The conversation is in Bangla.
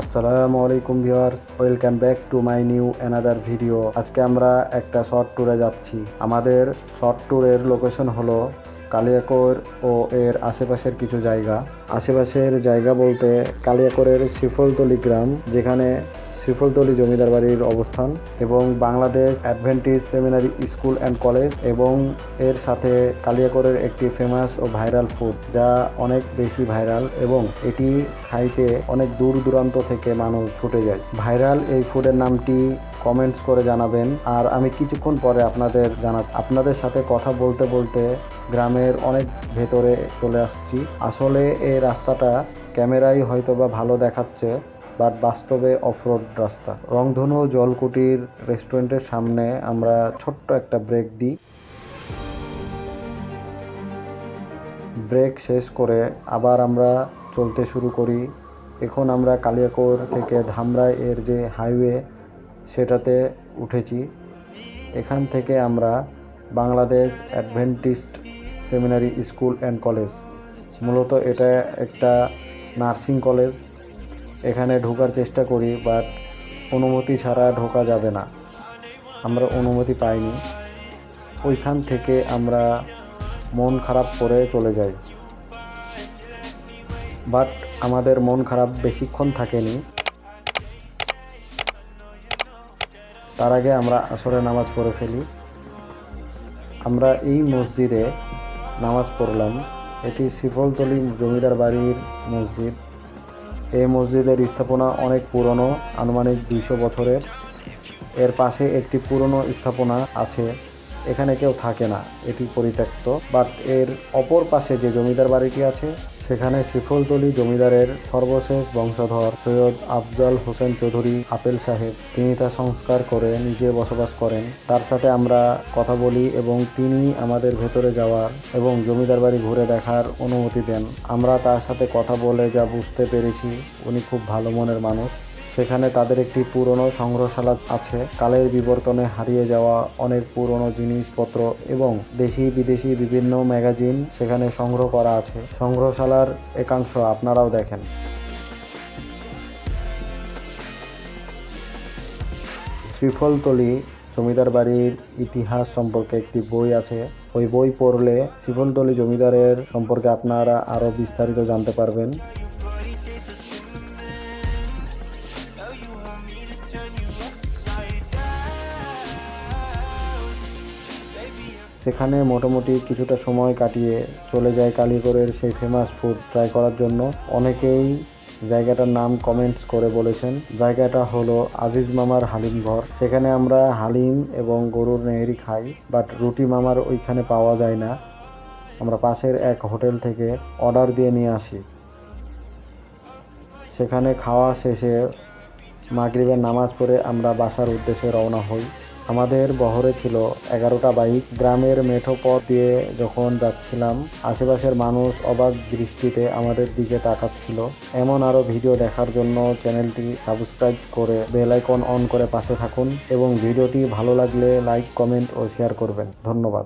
আসসালামু আলাইকুম viewer, welcome back to my new another video. আজকে আমরা একটা শর্ট ট্যুরে যাচ্ছি। আমাদের শর্ট ট্যুরের লোকেশন হলো কালিয়াকোর ও এর আশেপাশের কিছু জায়গা। আশেপাশের জায়গা বলতে কালিয়াকোরের শিফলতলি গ্রাম, যেখানে শ্রীফলতলি জমিদার বাড়ির অবস্থান এবং Bangladesh Adventist seminary school and college এবং এর সাথে কালিয়াকরের একটি ফেমাস ও ভাইরাল ফুড যা অনেক বেশি ভাইরাল এবং এটি খাইতে অনেক দূর দূরান্ত থেকে মানুষ ছুটে যায়। ভাইরাল এই ফুডের নামটি কমেন্টস করে জানাবেন। আর আমি কিছুক্ষণ পরে আপনাদের জানা, আপনাদের সাথে কথা বলতে বলতে গ্রামের অনেক ভেতরে চলে আসছি। আসলে এই রাস্তাটা ক্যামেরায় হয়তো বা ভালো দেখাচ্ছে বাট বাস্তবে অফরোড রাস্তা। রংধনু জলকুটির রেস্টুরেন্টের সামনে আমরা ছোট্ট একটা ব্রেক দিই। ব্রেক শেষ করে আবার আমরা চলতে শুরু করি। এখন আমরা কালিয়াকৈর থেকে ধামরাই এর যে হাইওয়ে সেটাতে উঠেছি। এখান থেকে আমরা Bangladesh Adventist seminary school and college মূলত এটা একটা নার্সিং কলেজ এখানে ঢোকার চেষ্টা করি বাট অনুমতি ছাড়া ঢোকা যাবে না। আমরা অনুমতি পাইনি। ওইখান থেকে আমরা মন খারাপ করে চলে যাই। বাট আমাদের মন খারাপ বেশিক্ষণ থাকেনি। তার আগে আমরা আসরে নামাজ পড়ে ফেলি। আমরা এই মসজিদে নামাজ পড়লাম। এটি শিফলতলি জমিদার বাড়ির মসজিদ। এই মসজিদের স্থাপনা অনেক পুরনো, আনুমানিক দুইশো বছরের। এর পাশে একটি পুরনো স্থাপনা আছে, এখানে কেউ থাকে না, এটি পরিত্যক্ত। বাট এর অপর পাশে যে জমিদার বাড়িটি আছে সেখানে শিফলতলী জমিদারের সর্বশেষ বংশধর সৈয়দ আফজাল হোসেন চৌধুরী আপেল সাহেব। তিনি তা সংস্কার করে নিজে বসবাস করেন। তার সাথে আমরা কথা বলি এবং তিনি আমাদের ভেতরে যাওয়ার এবং জমিদার বাড়ি ঘুরে দেখার অনুমতি দেন। আমরা তার সাথে কথা বলে যা বুঝতে পেরেছি, উনি খুব ভালো মনের মানুষ। সেখানে তাদের একটি পুরনো সংগ্রহশালা আছে। কালের বিবর্তনে হারিয়ে যাওয়া অনেক পুরনো জিনিসপত্র এবং দেশি বিদেশি বিভিন্ন ম্যাগাজিন সেখানে সংগ্রহ করা আছে। সংগ্রহশালার একাংশ আপনারাও দেখেন। শ্রীফলতলি জমিদার বাড়ির ইতিহাস সম্পর্কে একটি বই আছে। ওই বই পড়লে শ্রীফলতলি জমিদারের সম্পর্কে আপনারা আরও বিস্তারিত জানতে পারবেন। সেখানে মোটামুটি কিছুটা সময় কাটিয়ে চলে যায় কালীগড়ের সেই ফেমাস ফুড ট্রাই করার জন্য। অনেকেই জায়গাটার নাম কমেন্টস করে বলেছেন। জায়গাটা হলো আজিজ মামার হালিম ঘর। সেখানে আমরা হালিম এবং গরুর নেহেরি খাই বাট রুটি মামার ওইখানে পাওয়া যায় না। আমরা পাশের এক হোটেল থেকে অর্ডার দিয়ে নিয়ে আসি। সেখানে খাওয়া শেষে মাগরিবের নামাজ পড়ে আমরা বাসার উদ্দেশ্যে রওনা হই। আমাদের বহরে ছিল এগারোটা বাইক। গ্রামের মেঠো পথ দিয়ে যখন যাচ্ছিলাম, আশেপাশের মানুষ অবাক দৃষ্টিতে আমাদের দিকে তাকাচ্ছিল। এমন আরও ভিডিও দেখার জন্য চ্যানেলটি সাবস্ক্রাইব করে বেলাইকন অন করে পাশে থাকুন এবং ভিডিওটি ভালো লাগলে লাইক, কমেন্ট ও শেয়ার করবেন। ধন্যবাদ।